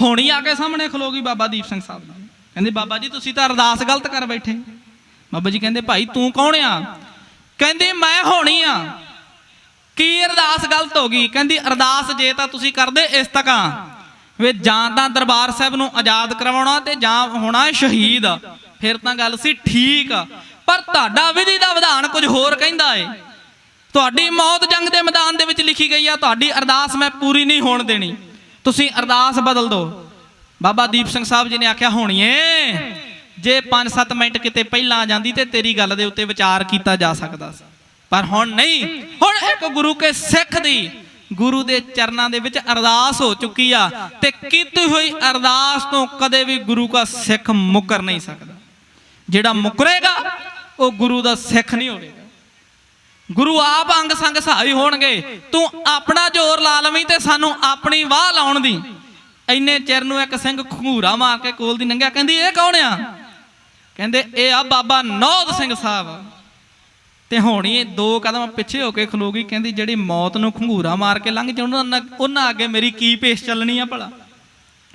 ਹੋਣੀ ਆ ਕੇ ਸਾਹਮਣੇ ਖਲੋਗੀ ਬਾਬਾ ਦੀਪ ਸਿੰਘ ਸਾਹਿਬ ਨਾਲ। ਕਹਿੰਦੇ, ਬਾਬਾ ਜੀ, ਤੁਸੀਂ ਤਾਂ ਅਰਦਾਸ ਗਲਤ ਕਰ ਬੈਠੇ। ਬਾਬਾ ਜੀ ਕਹਿੰਦੇ, ਭਾਈ, ਤੂੰ ਕੌਣ ਆ? ਕਹਿੰਦੀ, ਮੈਂ ਹੋਣੀ ਆ। ਕੀ ਅਰਦਾਸ ਗਲਤ ਹੋ ਗਈ? ਕਹਿੰਦੀ, ਅਰਦਾਸ ਜੇ ਤਾਂ ਤੁਸੀਂ ਕਰਦੇ, ਇਸ ਤਕਾਂ ਵੇ ਜਾਂ ਤਾਂ ਦਰਬਾਰ ਸਾਹਿਬ ਨੂੰ ਆਜ਼ਾਦ ਕਰਵਾਉਣਾ ਤੇ ਜਾਂ ਹੋਣਾ ਸ਼ਹੀਦ। ਫਿਰ ਤਾਂ ਗੱਲ ਸੀ ਠੀਕ। ਪਰ ਤੁਹਾਡਾ ਵਿਧੀ ਦਾ ਵਿਧਾਨ ਕੁਝ ਹੋਰ ਕਹਿੰਦਾ ਏ। ਤੁਹਾਡੀ ਮੌਤ ਜੰਗ ਦੇ ਮੈਦਾਨ ਦੇ ਵਿੱਚ ਲਿਖੀ ਗਈ ਆ, ਤੁਹਾਡੀ ਅਰਦਾਸ ਮੈਂ ਪੂਰੀ ਨਹੀਂ ਹੋਣ ਦੇਣੀ। ਤੁਸੀਂ ਅਰਦਾਸ ਬਦਲ ਦਿਓ। ਬਾਬਾ ਦੀਪ ਸਿੰਘ ਸਾਹਿਬ ਜੀ ਨੇ ਆਖਿਆ, ਹੋਣੀਏ, ਜੇ 5-7 ਮਿੰਟ ਕਿਤੇ ਪਹਿਲਾਂ ਆ ਜਾਂਦੀ ਤੇ ਤੇਰੀ ਗੱਲ ਦੇ ਉੱਤੇ ਵਿਚਾਰ ਕੀਤਾ ਜਾ ਸਕਦਾ ਸੀ। ਪਰ ਹੁਣ ਨਹੀਂ। ਹੁਣ ਇੱਕ ਗੁਰੂ ਕੇ ਸਿੱਖ ਦੀ ਗੁਰੂ ਦੇ ਚਰਨਾਂ ਦੇ ਵਿੱਚ ਅਰਦਾਸ ਹੋ ਚੁੱਕੀ ਆ ਤੇ ਕੀਤੀ ਹੋਈ ਅਰਦਾਸ ਤੋਂ ਕਦੇ ਵੀ ਗੁਰੂ ਦਾ ਸਿੱਖ ਮੁਕਰ ਨਹੀਂ ਸਕਦਾ। ਜਿਹੜਾ ਮੁਕਰੇਗਾ, ਉਹ ਗੁਰੂ ਦਾ ਸਿੱਖ ਨਹੀਂ ਹੋਵੇਗਾ। ਗੁਰੂ ਆਪ ਅੰਗ ਸੰਗ ਸਹਾਈ ਹੋਣਗੇ। ਤੂੰ ਆਪਣਾ ਜ਼ੋਰ ਲਾ ਲਵੀਂ ਤੇ ਸਾਨੂੰ ਆਪਣੀ ਵਾਹ ਲਾਉਣ ਦੀ। ਇੰਨੇ ਚਿਰ ਨੂੰ ਇੱਕ ਸਿੰਘ ਖੰਗੂਰਾ ਮਾਰ ਕੇ ਕੋਲ ਦੀ ਨੰਗਿਆ, ਕਹਿੰਦੀ, ਇਹ ਕੌਣ ਆ? ਕਹਿੰਦੇ, ਇਹ ਆ ਬਾਬਾ ਨੌਦ ਸਿੰਘ ਸਾਹਿਬ। ਤੇ ਹੁਣ ਇਹ ਦੋ ਕਦਮ ਪਿੱਛੇ ਹੋ ਕੇ ਖਲੋ ਗਈ। ਕਹਿੰਦੀ, ਜਿਹੜੀ ਮੌਤ ਨੂੰ ਖੰਗੂਰਾ ਮਾਰ ਕੇ ਲੰਘ ਜਾਣ ਉਹਨਾਂ ਅੱਗੇ ਮੇਰੀ ਕੀ ਪੇਸ਼ ਚੱਲਣੀ ਆ ਭਲਾ?